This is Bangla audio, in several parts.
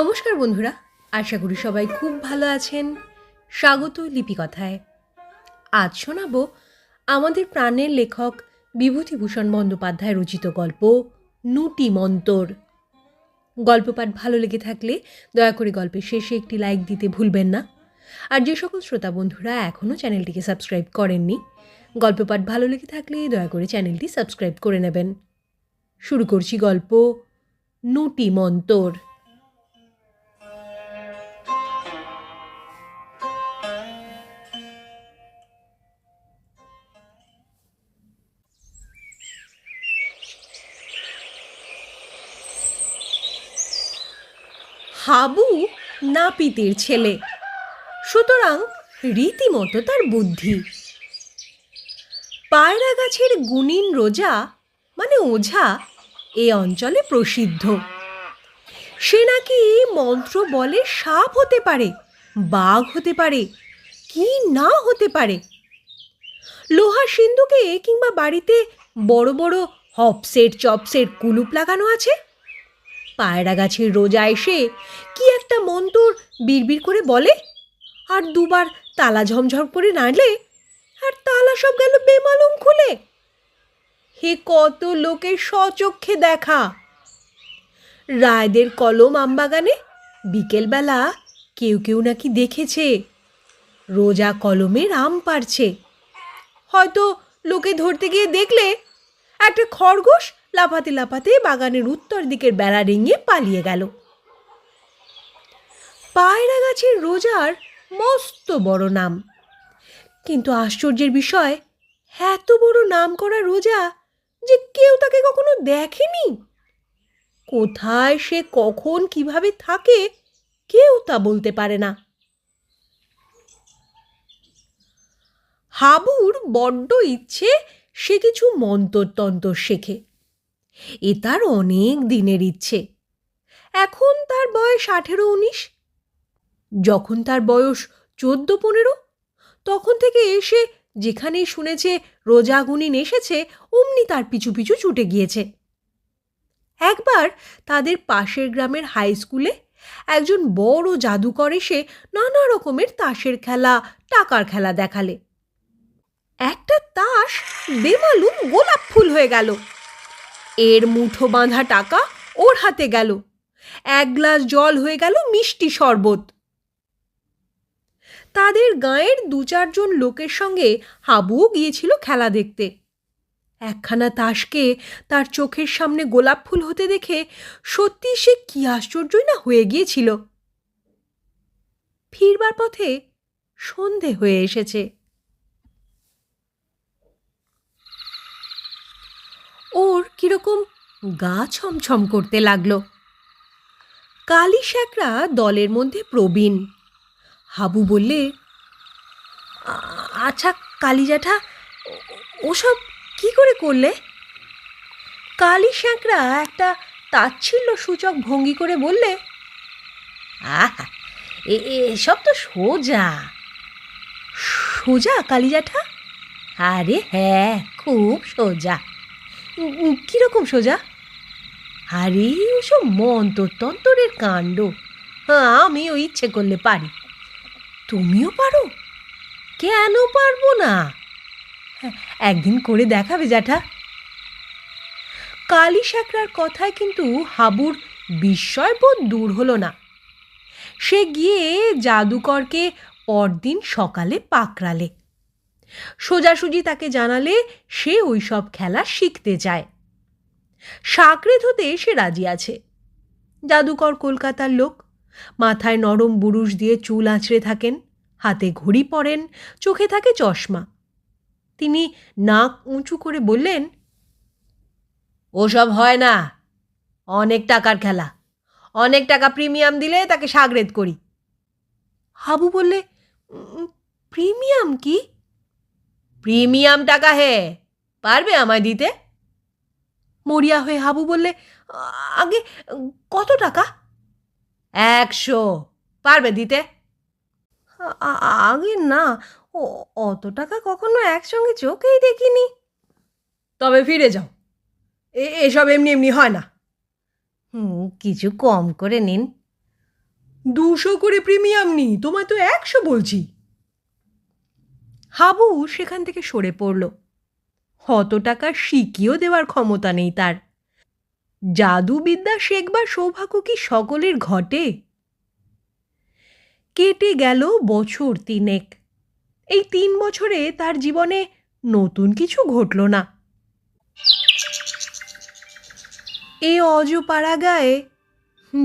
নমস্কার বন্ধুরা, আশা করি সবাই খুব ভালো আছেন। স্বাগত লিপিকথায়। আজ শোনাবো আমাদের প্রাণের লেখক বিভূতিভূষণ বন্দ্যোপাধ্যায় রচিত গল্প নুটি মন্তর। গল্প পাঠ ভালো লেগে থাকলে দয়া করে গল্পের শেষে একটি লাইক দিতে ভুলবেন না। আর যে সকল শ্রোতা বন্ধুরা এখনও চ্যানেলটিকে সাবস্ক্রাইব করেননি গল্প পাঠ ভালো লেগে থাকলে দয়া করে চ্যানেলটি সাবস্ক্রাইব করে নেবেন। শুরু করছি গল্প নুটি মন্তর। হাবু নাপিতের ছেলে। সুতরাং রীতিমতো তার বুদ্ধি। পায়রা গাছের গুণিন রোজা মানে ওঝা, এ অঞ্চলে প্রসিদ্ধ। সে নাকি মন্ত্র বলে সাপ হতে পারে, বাঘ হতে পারে, কি না হতে পারে? লোহার সিন্ধুকে কিংবা বাড়িতে বড় বড় হপসেট চপসেট কুলুপ লাগানো আছে? পায়রা গাছের রোজা এসে কি একটা মন্তর বিড়বিড় করে বলে? আর দুবার তালা ঝমঝম করে নাড়লে আর তালা সব গেল বেমালুম খুলে। হে কত লোকের স্বচক্ষে দেখা। রায়দের কলম আমবাগানে বিকেলবেলা কেউ কেউ নাকি দেখেছে। রোজা কলমের আম পারছে হয়তো লোকে ধরতে গিয়ে দেখলে একটা খরগোশ লাফাতে লাফাতে বাগানের উত্তর দিকের বেড়া রেঙে পালিয়ে গেল। পায়রা গাছের রোজার মস্ত বড় নাম। কিন্তু আশ্চর্যের বিষয়, এত বড় নাম করা রোজা যে কেউ তাকে কখনো দেখেনি। কোথায় সে, কখন, কীভাবে থাকে, কেউ তা বলতে পারে না। হাবুর বড্ড ইচ্ছে সে কিছু মন্তরতন্তর শেখে। এ তার অনেক দিনের ইচ্ছে। এখন তার বয়স আঠেরো উনিশ। যখন তার বয়স চোদ্দ পনেরো, তখন থেকে এসে যেখানেই শুনেছে রোজাগুনিন এসেছে, অমনি তার পিছু পিছু ছুটে গিয়েছে। একবার তাদের পাশের গ্রামের হাই স্কুলে একজন বড় জাদুকর এসে নানা রকমের তাসের খেলা, টাকার খেলা দেখালে। একটা তাস বেমালুম গোলাপ ফুল হয়ে গেল। এর মুঠো বাঁধা টাকা ওর হাতে গেল। এক গ্লাস জল হয়ে গেল মিষ্টি শরবত। তাদের গাঁয়ের দু চারজন লোকের সঙ্গে হাবুও গিয়েছিল খেলা দেখতে। একখানা তাসকে তার চোখের সামনে গোলাপ ফুল হতে দেখে সত্যি সে কি আশ্চর্যই না হয়ে গিয়েছিল। ফিরবার পথে সন্ধে হয়ে এসেছে। ওর কীরকম গা ছমছম করতে লাগল। কালী শ্যাকরা দলের মধ্যে প্রবীণ। হাবু বললে আচ্ছা কালী জ্যাঠা ওসব কি করে করলে? কালী শ্যাকরা একটা তাচ্ছিল্য সূচক ভঙ্গি করে বললে, আহা এসব তো সোজা। সোজা কালী জ্যাঠা আরে হ্যাঁ খুব সোজা। কীরকম সোজা? আরে ওসব মন্তরতন্তরের কাণ্ড। হ্যাঁ আমিও ইচ্ছে করলে পারি। তুমিও পারো? কেন পারব না? হ্যাঁ, একদিন করে দেখাবে জ্যাঠা। কালী শ্যাকরার কথায় কিন্তু হাবুর বিস্ময়বোধ দূর হলো না। সে গিয়ে জাদুকরকে পরদিন সকালে পাকড়ালে সোজাসুজি তাকে জানালে সে ওই সব খেলা শিখতে চায় সাকরে হতে সে রাজি আছে। জাদুকর কলকাতার লোক, মাথায় নরম বুরুশ দিয়ে চুল আঁচড়ে থাকেন, হাতে ঘড়ি পরেন, চোখে থাকে চশমা। তিনি নাক উঁচু করে বললেন, ওসব হয় না। অনেক টাকার খেলা। অনেক টাকা প্রিমিয়াম দিলে তাকে সাগরেদ করি। হাবু বললে প্রিমিয়াম কি? প্রিমিয়াম টাকা হে, পারবে আমায় দিতে? মরিয়া হয়ে হাবু বললে, আগে কত টাকা? একশো, পারবে দিতে? আগে না অত টাকা কখনো একসঙ্গে চোখেই দেখিনি। তবে ফিরে যাও এসব এমনি এমনি হয় না। হুম, কিছু কম করে নিন। দুশো করে প্রিমিয়াম নি তোমায় তো একশো বলছি। হাবু সেখান থেকে সরে পড়ল। অত টাকা শিখিয়েও দেওয়ার ক্ষমতা নেই তার। জাদুবিদ্যা শেখবার সৌভাগ্য কি সকলের ঘটে? কেটে গেল বছর তিনেক। এই তিন বছরে তার জীবনে নতুন কিছু ঘটল না। এ অজপাড়াগায়ে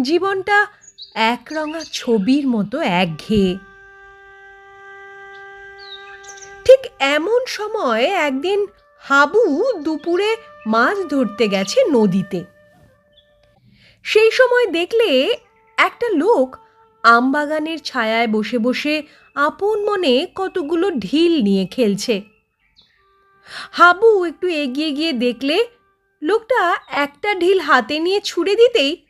জীবনটা একরঙা ছবির মতো একঘেয়ে। এমন সময় একদিন হাবু দুপুরে মাছ ধরতে গেছে নদীতে। সেই সময় দেখলে একটা লোক আমবাগানের ছায়ায় বসে বসে আপন মনে কতগুলো ঢিল নিয়ে খেলছে। হাবু একটু এগিয়ে গিয়ে দেখলে লোকটা একটা ঢিল হাতে নিয়ে ছুঁড়ে দিতেই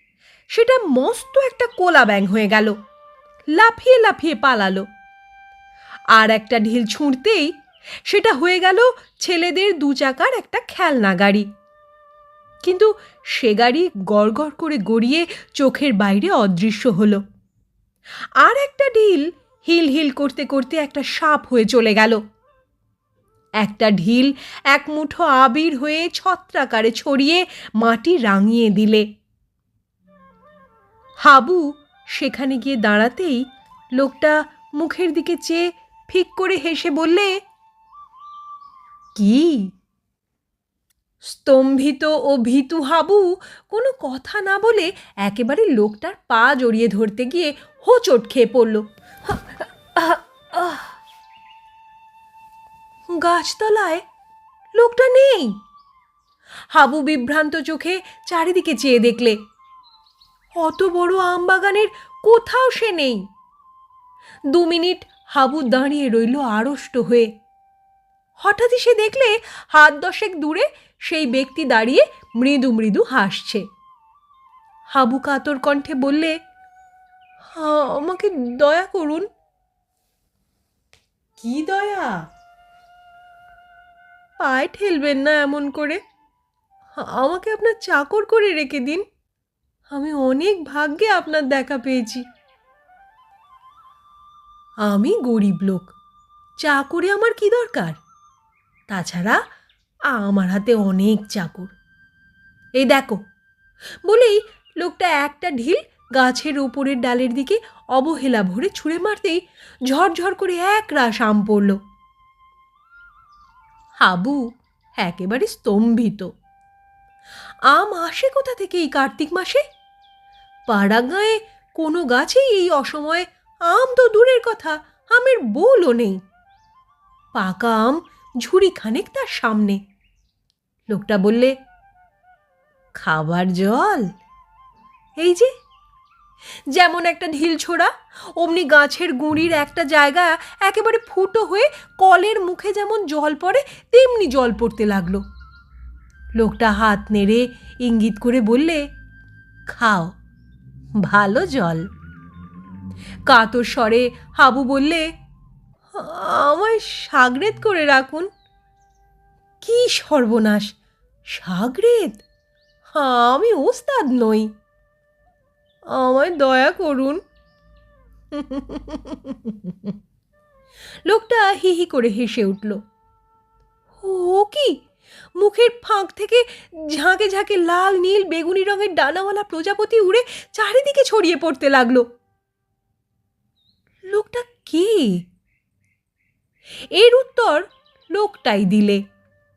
সেটা মস্ত একটা কোলা ব্যাং হয়ে গেল, লাফিয়ে লাফিয়ে পালালো। আর একটা ঢিল ছুঁড়তেই সেটা হয়ে গেল ছেলেদের দু চাকার একটা খেলনা গাড়ি। কিন্তু সে গাড়ি গড়গড় করে গড়িয়ে চোখের বাইরে অদৃশ্য হলো। আর একটা ঢিল হিল হিল করতে করতে একটা সাপ হয়ে চলে গেল। একটা ঢিল এক মুঠো আবির হয়ে ছত্রাকারে ছড়িয়ে মাটি রাঙিয়ে দিলে। হাবু সেখানে গিয়ে দাঁড়াতেই লোকটা মুখের দিকে চেয়ে ফিক করে হেসে বললে কি? স্তম্ভিত ও ভীতু হাবু কোনো কথা না বলে একেবারে লোকটার পা জড়িয়ে ধরতে গিয়ে হোঁচট খেয়ে পড়ল। গাছতলায় লোকটা নেই। হাবু বিভ্রান্ত চোখে চারিদিকে চেয়ে দেখলে, অত বড় আমবাগানের কোথাও সে নেই। দু মিনিট হাবু দাঁড়িয়ে রইল আড়ষ্ট হয়ে। হঠাৎই সে দেখলে হাত দশেক দূরে সেই ব্যক্তি দাঁড়িয়ে মৃদু মৃদু হাসছে। হাবু কাতর কণ্ঠে বললে "হা- আমাকে দয়া করুন। কি দয়া? পায়ে ঠেলবেন না এমন করে। আমাকে আপনার চাকর করে রেখে দিন। আমি অনেক ভাগ্যে আপনার দেখা পেয়েছি। আমি গরিব লোক। চাকরে আমার কি দরকার? তাছাড়া আমার হাতে অনেক চাকর। এই দেখো, বলেই লোকটা একটা ঢিল গাছের ওপরের ডালের দিকে অবহেলা ভরে ছুঁড়ে মারতেই ঝরঝর করে এক রাশ আম পড়ল। হাবু একেবারে স্তম্ভিত। আম আসে কোথা থেকে এই কার্তিক মাসে? পাড়া গায়ে কোনো গাছেই এই অসময়ে আম তো দূরের কথা, আমের বোলও নেই। পাকা আম ঝুড়ি খানেক তার সামনে। লোকটা বললে, খাবার জল? এই যে, যেমন একটা ঢিল ছোড়া, অমনি গাছের গুঁড়ির একটা জায়গা একেবারে ফুটো হয়ে কলের মুখে যেমন জল পড়ে, তেমনি জল পড়তে লাগল। লোকটা হাত নেড়ে ইঙ্গিত করে বললে, খাও, ভালো জল। কাতর স্বরে হাবু বললে আমায় সাগরেদ করে রাখুন। কি সর্বনাশ সাগরেদ আমি ওস্তাদ নই। আমায় দয়া করুন। লোকটা হি হি করে হেসে উঠল। ও কি? মুখের ফাঁক থেকে ঝাঁকে ঝাঁকে লাল, নীল, বেগুনি রঙের ডানাওয়ালা প্রজাপতি উড়ে চারিদিকে ছড়িয়ে পড়তে লাগল। লোকটা কে? এর উত্তর লোকটাই দিলে।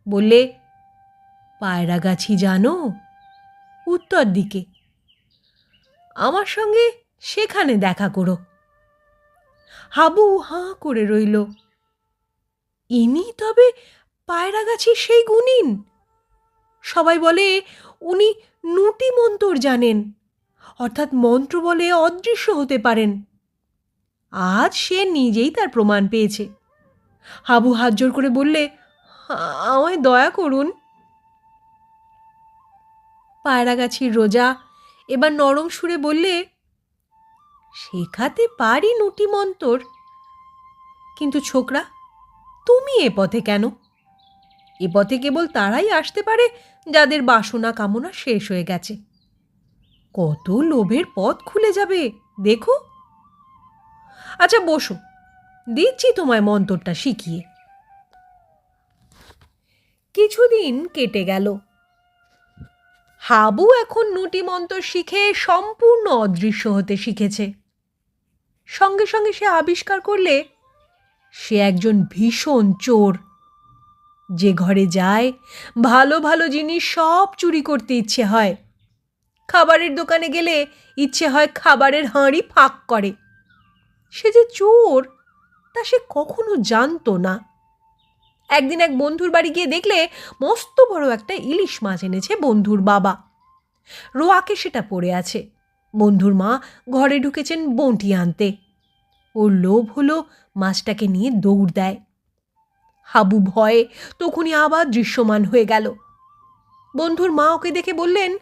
বললে, পায়রা গাছি জানো? উত্তর দিকে, আমার সঙ্গে সেখানে দেখা করো। হাবু হাঁ করে রইল, ইনি তবে পায়রা গাছি সেই গুণিন? সবাই বলে, উনি নুটি মন্তর জানেন, অর্থাৎ মন্ত্র বলে অদৃশ্য হতে পারেন। আজ সে নিজেই তার প্রমাণ পেয়েছে। হাবু হাত জোর করে বললে, আমায় দয়া করুন। পায়রাগাছির রোজা এবার নরম সুরে বললে, শেখাতে পারি নুটি মন্তর। কিন্তু ছোকরা, তুমি এ পথে কেন? এ পথে কেবল তারাই আসতে পারে যাদের বাসনা কামনা শেষ হয়ে গেছে। কত লোভের পথ খুলে যাবে, দেখো? আচ্ছা বসো। দিচ্ছি তোমায় মন্তরটা শিখিয়ে। কিছুদিন কেটে গেল। হাবু এখন নুটি মন্তর শিখে সম্পূর্ণ অদৃশ্য হতে শিখেছে। সঙ্গে সঙ্গে সে আবিষ্কার করলে সে একজন ভীষণ চোর। যে ঘরে যায়, ভালো ভালো জিনিস সব চুরি করতে ইচ্ছে হয়। খাবারের দোকানে গেলে ইচ্ছে হয় খাবারের হাঁড়ি ফাঁক করে। সে যে চোর তা সে কখনো জানতো না। একদিন এক বন্ধুর বাড়ি গিয়ে দেখলে মস্ত বড় একটা ইলিশ মাছ এনেছে বন্ধুর বাবা। রোয়াকে সেটা পড়ে আছে। বন্ধুর মা ঘরে ঢুকেছেন বঁটি আনতে। ওর লোভ হলো মাছটাকে নিয়ে দৌড় দেয়। হাবু ভয়ে তখনই আবার দৃশ্যমান হয়ে গেল। বন্ধুর মা ওকে দেখে বললেন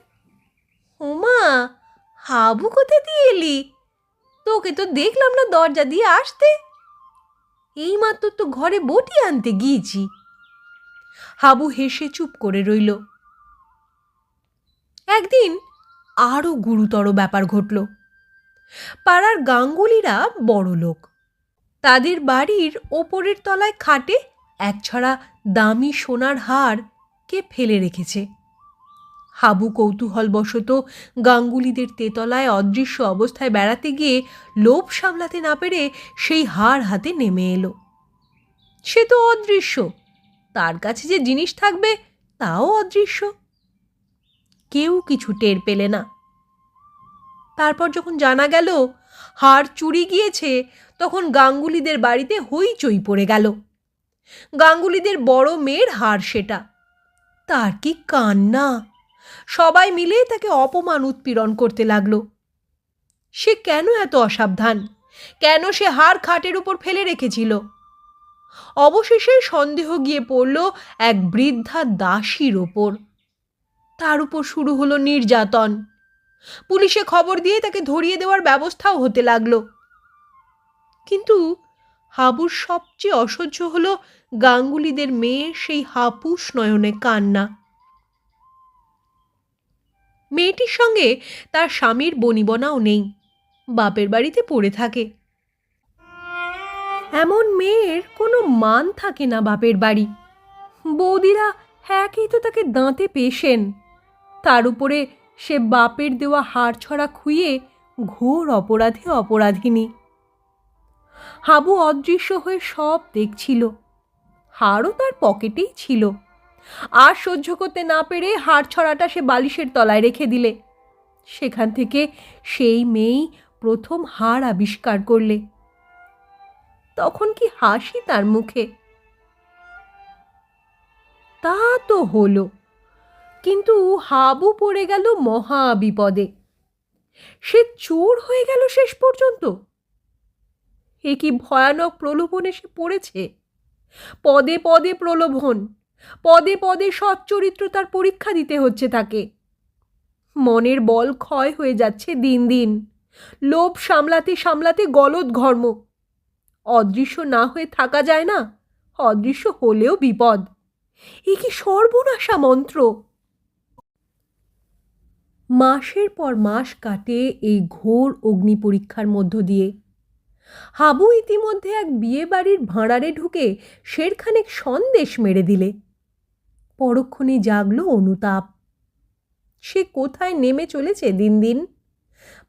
ওমা হাবু কোথা দিয়ে এলি? তোকে তো দেখলাম না দরজা দিয়ে আসতে। এইমাত্র তো ঘরে বটি আনতে গিয়েছি। হাবু হেসে চুপ করে রইল। একদিন আরও গুরুতর ব্যাপার ঘটল। পাড়ার গাঙ্গুলিরা বড় লোক। তাদের বাড়ির ওপরের তলায় খাটে এক ছড়া দামি সোনার হার কে ফেলে রেখেছে। হাবু কৌতূহলবশত গাঙ্গুলিদের তেতলায় অদৃশ্য অবস্থায় বেড়াতে গিয়ে লোভ সামলাতে না পেরে সেই হার হাতে নেমে এলো। সে তো অদৃশ্য। তার কাছে যে জিনিস থাকবে, তাও অদৃশ্য। কেউ কিছু টের পেলে না। তারপর যখন জানা গেল হার চুরি গিয়েছে, তখন গাঙ্গুলিদের বাড়িতে হইচই পড়ে গেল। গাঙ্গুলিদের বড় মেয়ের হার সেটা। তার কি কান্না? সবাই মিলে তাকে অপমান উৎপীড়ন করতে লাগল। সে কেন এত অসাবধান? কেন সে হার খাটের উপর ফেলে রেখেছিল? অবশেষে সন্দেহ গিয়ে পড়ল এক বৃদ্ধা দাসীর ওপর। তার উপর শুরু হলো নির্যাতন। পুলিশে খবর দিয়ে তাকে ধরিয়ে দেওয়ার ব্যবস্থাও হতে লাগল। কিন্তু হাবুর সবচেয়ে অসহ্য হলো গাঙ্গুলিদের মেয়ে সেই হাপুস নয়নে কান্না। মেয়েটির সঙ্গে তার স্বামীর বনিবনাও নেই। বাপের বাড়িতে পড়ে থাকে। এমন মেয়ের কোনো মান থাকে না বাপের বাড়ি। বৌদিরা হ্যাঁকেই তো তাকে দাঁতে পেশেন। তার উপরে সে বাপের দেওয়া হাড় ছড়া খুইয়ে ঘোর অপরাধে অপরাধিনী। হাবু অদৃশ্য হয়ে সব দেখছিল। হাড়ও তার পকেটেই ছিল। আর সহ্য করতে না পেরে হাড় ছড়াটা সে বালিশের তলায় রেখে দিলে। সেখান থেকে সেই মেয়েই প্রথম হাড় আবিষ্কার করলে। তখন কি হাসি তার মুখে? তা তো হলো, কিন্তু হাবু পড়ে গেল মহা বিপদে। সে চোর হয়ে গেল শেষ পর্যন্ত। এ কি ভয়ানক প্রলোভনে সে পড়েছে? পদে পদে প্রলোভন। পদে পদে সচ্চরিত্র তার পরীক্ষা দিতে হচ্ছে তাকে। মনের বল ক্ষয় হয়ে যাচ্ছে দিন দিন। লোভ সামলাতে সামলাতে গলদ ঘর্ম। অদৃশ্য না হয়ে থাকা যায় না, অদৃশ্য হলেও বিপদ। এ কি সর্বনাশা মন্ত্র? মাসের পর মাস কাটে এই ঘোর অগ্নি পরীক্ষার মধ্য দিয়ে। হাবু ইতিমধ্যে এক বিয়ে বাড়ির ভাঁড়ারে ঢুকে শেরখানেক সন্দেশ মেরে দিলে। পরক্ষণে জাগল অনুতাপ। সে কোথায় নেমে চলেছে দিন দিন?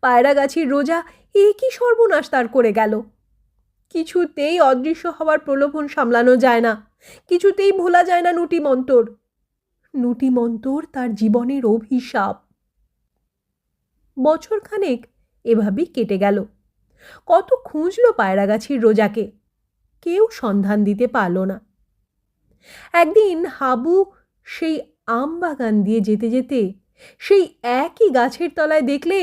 পায়রাগাছির রোজা এ কি সর্বনাশ তার করে গেল? কিছুতেই অদৃশ্য হওয়ার প্রলোভন সামলানো যায় না, কিছুতেই ভোলা যায় না নুটি মন্তর নুটি মন্তর তার জীবনের অভিশাপ। বছরখানেক এভাবেই কেটে গেল। কত খুঁজলো পায়রাগাছির রোজাকে? কেউ সন্ধান দিতে পারল না। একদিন হাবু সেই আম বাগান দিয়ে যেতে যেতে সেই একই গাছের তলায় দেখলে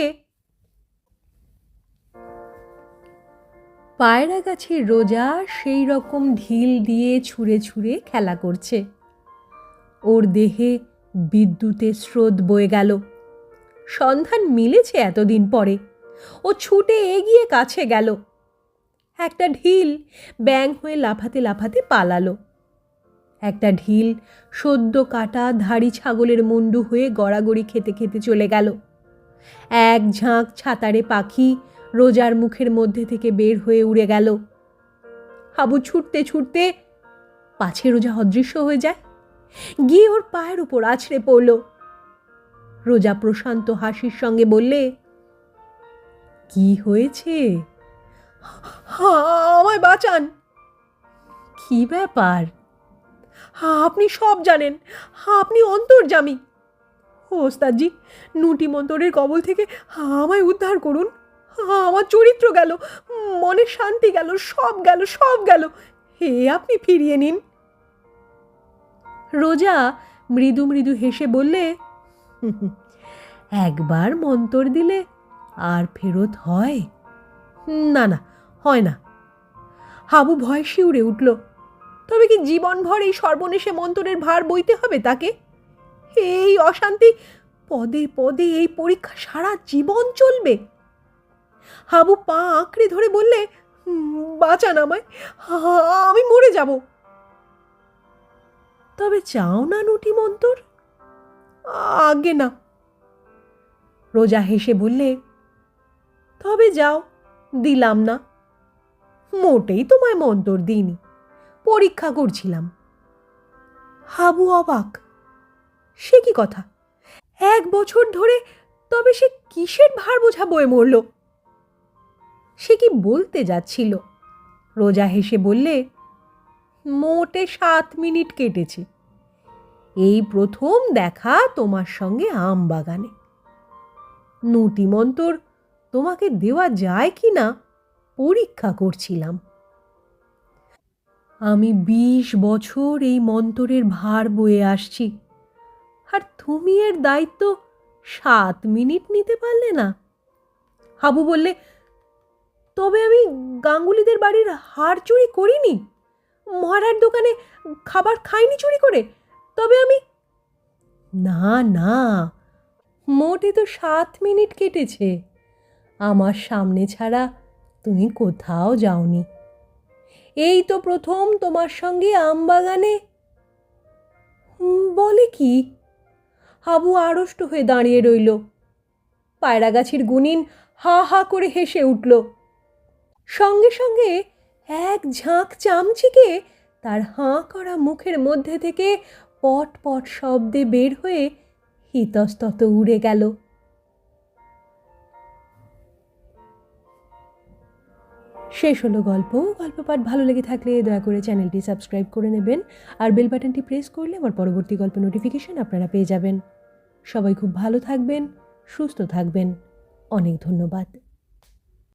পায়রা গাছের রোজা সেই রকম ঢিল দিয়ে ছুঁড়ে ছুঁড়ে খেলা করছে। ওর দেহে বিদ্যুতের স্রোত বয়ে গেল। সন্ধান মিলেছে এতদিন পরে। ও ছুটে এগিয়ে কাছে গেল। একটা ঢিল ব্যাং হয়ে লাফাতে লাফাতে পালালো। একটা ঢিল, সদ্য কাটা ধাড়ি ছাগলের মুন্ডু হয়ে গড়াগড়ি খেতে খেতে চলে গেল। এক ঝাঁক ছাতারে পাখি রোজার মুখের মধ্যে থেকে বের হয়ে উড়ে গেল। হাবু ছুটতে ছুটতে পাছে রোজা অদৃশ্য হয়ে যায়। গিয়ে ওর পায়ের উপর আছড়ে পড়ল। রোজা প্রশান্ত হাসির সঙ্গে বললে, কি হয়েছে? আমায় বাঁচান। কি ব্যাপার? আপনি সব জানেন। আপনি অন্তর্জামী। ওস্তাদজি, নুটি মন্তরের কবল থেকে আমায় উদ্ধার করুন। আমার চরিত্র গেল, মনে শান্তি গেল, সব গেল সব গেল। হে, আপনি ফিরিয়ে নিন। রোজা মৃদু মৃদু হেসে বললে, একবার মন্তর দিলে আর ফেরত হয়? না না, হয় না। হাবু ভয় শিউরে উঠল। তবে কি জীবনভর এই সর্বনেশে মন্তরের ভার বইতে হবে তাকে? এই অশান্তি পদে পদে এই পরীক্ষা সারা জীবন চলবে। হাবু পা আঁকড়ে ধরে বললে "হুম, বাঁচান আমায় আমি মরে যাব। তবে চাও না নুটি মন্তর? আগে না। রোজা হেসে বললে তবে যাও দিলাম না। মোটেই তোমায় মন্তর দিইনি। পরীক্ষা করছিলাম। হাবু অবাক। সে কি কথা? এক বছর ধরে তবে সে কিসের ভার বোঝা বয়ে মরল? সে কি বলতে যাচ্ছিল? রোজা হেসে বললে, মোটে সাত মিনিট কেটেছে। এই প্রথম দেখা তোমার সঙ্গে আম বাগানে। নুটি মন্তর তোমাকে দেওয়া যায় কি না পরীক্ষা করছিলাম। আমি বিশ বছর এই মন্তরের ভার বয়ে আসছি। আর তুমি এর দায়িত্ব সাত মিনিট নিতে পারলে না। হাবু বললে, তবে আমি গাঙ্গুলিদের বাড়ির হার চুরি করিনি। মহারার দোকানে খাবার খাইনি চুরি করে। তবে আমি না না, মোটে তো সাত মিনিট কেটেছে। আমার সামনে ছাড়া তুমি কোথাও যাওনি। এই তো প্রথম তোমার সঙ্গে আমবাগানে। বলে কি? হাবু আড়ষ্ট হয়ে দাঁড়িয়ে রইল। পায়রাগাছির গুনিন হা হা করে হেসে উঠল। সঙ্গে সঙ্গে এক ঝাঁক চামচিকে তার হাঁ করা মুখের মধ্যে থেকে পট পট শব্দে বের হয়ে হিতস্তত উড়ে গেল। শেষ হলো গল্প। গল্প পাঠ ভালো লেগে থাকলে দয়া করে চ্যানেলটি সাবস্ক্রাইব করে নেবেন। আর বেল বাটনটি প্রেস করলে আমার পরবর্তী গল্প নোটিফিকেশন আপনারা পেয়ে যাবেন। সবাই খুব ভালো থাকবেন, সুস্থ থাকবেন। অনেক ধন্যবাদ।